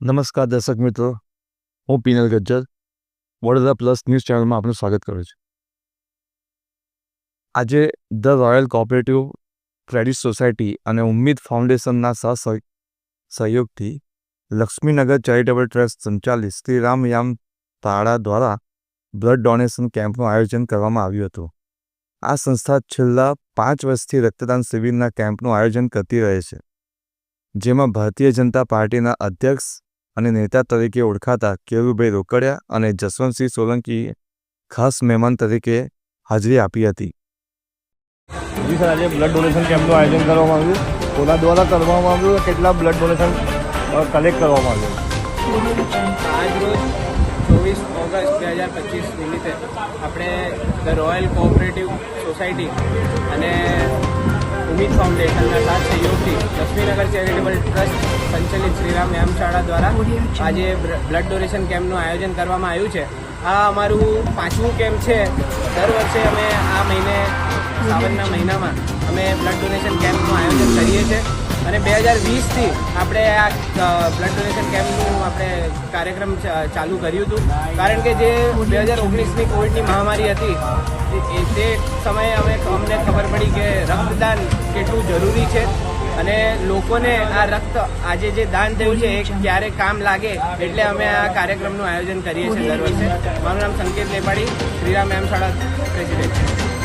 નમસ્કાર દર્શક મિત્રો, હું પિનલ ગજ્જર, વડોદરા પ્લસ ન્યૂઝ ચેનલમાં આપનું સ્વાગત કરું છું. આજે the royal cooperative credit society અને ઉમ્મીદ ફાઉન્ડેશનના સહ સહયોગથી લક્ષ્મીનગર ચેરિટેબલ ટ્રસ્ટ સંચાલિત શ્રી રામયામ તાળા દ્વારા બ્લડ ડોનેશન કેમ્પનું આયોજન કરવામાં આવ્યું હતું. આ સંસ્થા છેલ્લા પાંચ વર્ષથી રક્તદાન શિબિરના કેમ્પનું આયોજન કરતી રહે છે, જેમાં ભારતીય જનતા પાર્ટીના અધ્યક્ષ અને નેતા તરીકે ઓળખાતા કેરુભાઈ રોકડિયા અને જસવંતસિંહ સોલંકીએ ખાસ મહેમાન તરીકે હાજરી આપી હતી. જી સર આજે બ્લડ ડોનેશન કેમ્પનું આયોજન કરવામાં આવ્યું. કોના દ્વારા કરવામાં આવ્યું કેટલા બ્લડ ડોનેશન કલેક્ટ કરવામાં આવ્યું? આજ રોજ ચોવીસ ઓગસ્ટ બે હજાર પચીસ નિમિત્તે આપણે ધ રોયલ કોઓપરેટિવ સોસાયટી અને ઉમિત ફાઉન્ડેશનના સાથ સહયોગથી લક્ષ્મીનગર ચેરિટેબલ ટ્રસ્ટ શ્રીરામ વ્યાયામશાળા દ્વારા આજે બ્લડ ડોનેશન કેમ્પનું આયોજન કરવામાં આવ્યું છે. આ અમારું પાંચમું કેમ્પ છે. દર વર્ષે અમે આ મહિને સાવનના મહિનામાં અમે બ્લડ ડોનેશન કેમ્પનું આયોજન કરીએ છીએ. અને બે હજાર વીસથી આપણે આ બ્લડ ડોનેશન કેમ્પનું આપણે કાર્યક્રમ ચાલુ કર્યું હતું. કારણ કે જે બે હજાર ઓગણીસની કોવિડની મહામારી હતી તે સમયે અમે અમને ખબર પડી કે રક્તદાન કેટલું જરૂરી છે. અને લોકોને આ રક્ત આજે જે દાન થયું છે, એ ક્યારે કામ લાગે એટલે અમે આ કાર્યક્રમનું આયોજન કરીએ છીએ દર વર્ષે. મારું નામ સંકેત લેપાડી શ્રીરામ એમ શાળા પ્રેસિડેન્ટ